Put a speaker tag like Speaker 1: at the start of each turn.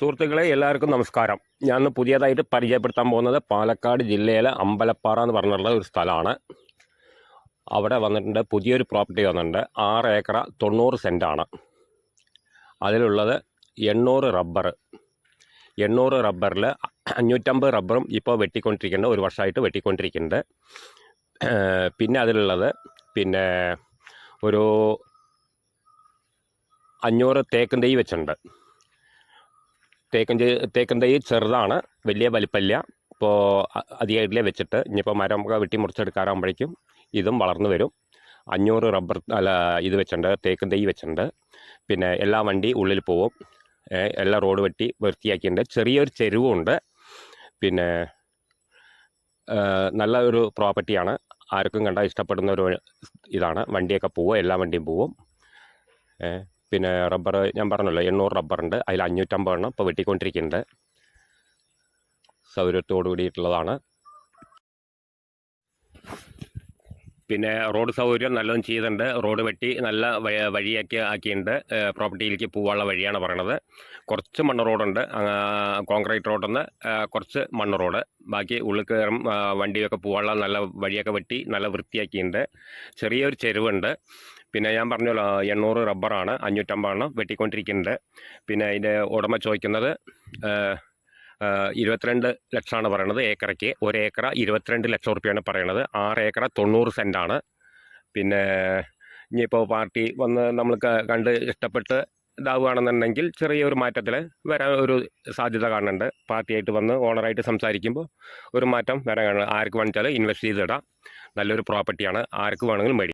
Speaker 1: സുഹൃത്തുക്കളെ എല്ലാവർക്കും നമസ്കാരം. ഞാൻ പുതിയതായിട്ട് പരിചയപ്പെടുത്താൻ പോകുന്നത് പാലക്കാട് ജില്ലയിലെ അമ്പലപ്പാറ എന്ന് പറഞ്ഞിട്ടുള്ള ഒരു സ്ഥലമാണ്. അവിടെ വന്നിട്ടുണ്ട് പുതിയൊരു പ്രോപ്പർട്ടി വന്നിട്ടുണ്ട്. ആറ് ഏക്കറ തൊണ്ണൂറ് സെന്റാണ് അതിലുള്ളത് എണ്ണൂറ് റബ്ബർ. എണ്ണൂറ് റബ്ബറിൽ അഞ്ഞൂറ്റമ്പത് റബ്ബറും ഇപ്പോൾ വെട്ടിക്കൊണ്ടിരിക്കുന്നുണ്ട് ഒരു വർഷമായിട്ട് വെട്ടിക്കൊണ്ടിരിക്കുന്നുണ്ട്. പിന്നെ അതിലുള്ളത് പിന്നെ ഒരു അഞ്ഞൂറ് തേക്കും തൈ വെച്ചിട്ടുണ്ട്. തേക്കൻ തേക്കൻ തൈ ചെറുതാണ് വലിയ വലിപ്പമില്ല ഇപ്പോൾ അധികമായിട്ടില്ലേ വെച്ചിട്ട്. ഇനിയിപ്പോൾ മരം വെട്ടി മുറിച്ചെടുക്കാറാകുമ്പോഴേക്കും ഇതും വളർന്നു വരും. അഞ്ഞൂറ് റബ്ബർ അല്ല ഇത് വെച്ചിട്ടുണ്ട് തേക്കൻ തൈ വെച്ചിട്ടുണ്ട്. പിന്നെ എല്ലാ വണ്ടി ഉള്ളിൽ പോവും. എല്ലാ റോഡ് വെട്ടി വൃത്തിയാക്കിയിട്ടുണ്ട്. ചെറിയൊരു ചെരുവുണ്ട്. പിന്നെ നല്ല ഒരു പ്രോപ്പർട്ടിയാണ്. ആർക്കും കണ്ടാൽ ഇഷ്ടപ്പെടുന്ന ഒരു ഇതാണ്. വണ്ടിയൊക്കെ പോവും എല്ലാ വണ്ടിയും പോവും. പിന്നെ റബ്ബർ ഞാൻ പറഞ്ഞല്ലോ എണ്ണൂറ് റബ്ബറുണ്ട്. അതിൽ അഞ്ഞൂറ്റമ്പത് എണ്ണം ഇപ്പോൾ വെട്ടിക്കൊണ്ടിരിക്കുന്നുണ്ട്. സൗകര്യത്തോടു കൂടിയിട്ടുള്ളതാണ്. പിന്നെ റോഡ് സൗകര്യം നല്ലതും ചെയ്തിട്ടുണ്ട്. റോഡ് വെട്ടി നല്ല വഴിയൊക്കെ ആക്കിയിട്ടുണ്ട്. പ്രോപ്പർട്ടിയിലേക്ക് പോകാനുള്ള വഴിയാണ് പറയണത്. കുറച്ച് മണ്ണ് റോഡുണ്ട്. കോൺക്രീറ്റ് കോൺക്രീറ്റ് റോഡെന്ന് കുറച്ച് മണ്ണ് റോഡ്. ബാക്കി ഉള്ളിൽ കയറും വണ്ടിയൊക്കെ പോകാനുള്ള നല്ല വഴിയൊക്കെ വെട്ടി നല്ല വൃത്തിയാക്കിയിട്ടുണ്ട്. ചെറിയൊരു ചെരുവുണ്ട്. പിന്നെ ഞാൻ പറഞ്ഞല്ലോ എണ്ണൂറ് റബ്ബറാണ് അഞ്ഞൂറ്റമ്പതെണ്ണം വെട്ടിക്കൊണ്ടിരിക്കുന്നുണ്ട് പിന്നെ അതിന്റെ ഉടമ ചോദിക്കുന്നത് ഇരുപത്തിരണ്ട് ലക്ഷമാണ് പറയണത് ഏക്കറയ്ക്ക്. ഒരു ഏക്കറ ഇരുപത്തിരണ്ട് ലക്ഷം റുപ്യാണ് പറയണത്. ആറ് ഏക്കറ തൊണ്ണൂറ് സെന്റാണ്. പിന്നെ ഇനിയിപ്പോൾ പാർട്ടി വന്ന് നമ്മൾ കണ്ട് ഇഷ്ടപ്പെട്ട് ഇതാവുകയാണെന്നുണ്ടെങ്കിൽ ചെറിയൊരു മാറ്റത്തിൽ വരാൻ ഒരു സാധ്യത കാണുന്നുണ്ട്. പാർട്ടിയായിട്ട് വന്ന് ഓണറായിട്ട് സംസാരിക്കുമ്പോൾ ഒരു മാറ്റം വരാൻ കാണുന്നത് ആർക്ക് വേണിച്ചാൽ ഇൻവെസ്റ്റ് ചെയ്തിടാം നല്ലൊരു പ്രോപ്പർട്ടിയാണ് ആർക്ക് വേണമെങ്കിലും മേടിക്കാം.